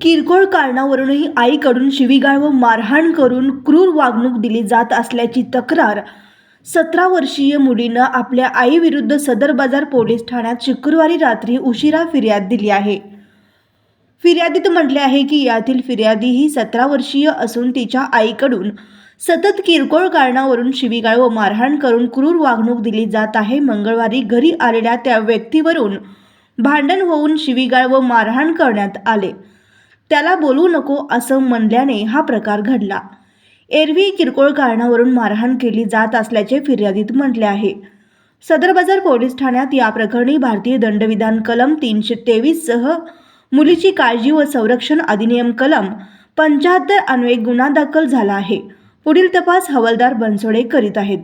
किरकोळ कारणावरूनही आईकडून शिवीगाळ व मारहाण करून क्रूर वागणूक दिली जात असल्याची तक्रार सतरा वर्षीय मुलीनं आपल्या आईविरुद्ध सदर बाजार पोलीस ठाण्यात शुक्रवारी रात्री उशिरा फिर्याद दिली आहे. फिर्यादीत म्हटले आहे की यातील फिर्यादी ही सतरा वर्षीय असून तिच्या आईकडून सतत किरकोळ कारणावरून शिवीगाळ व मारहाण करून क्रूर वागणूक दिली जात आहे. मंगळवारी घरी आलेल्या त्या व्यक्तीवरून भांडण होऊन शिवीगाळ व मारहाण करण्यात आले. त्याला बोलू नको असं म्हणल्याने हा प्रकार घडला. एरवी किरकोळ कारणावरून मारहाण केली जात असल्याचे फिर्यादीत म्हटले आहे. सदर बाजार पोलीस ठाण्यात या प्रकरणी भारतीय दंडविधान कलम तीनशे तेवीससह मुलीची काळजी व संरक्षण अधिनियम कलम पंच्याहत्तर अन्वये गुन्हा दाखल झाला आहे. पुढील तपास हवालदार बनसोडे करीत आहेत.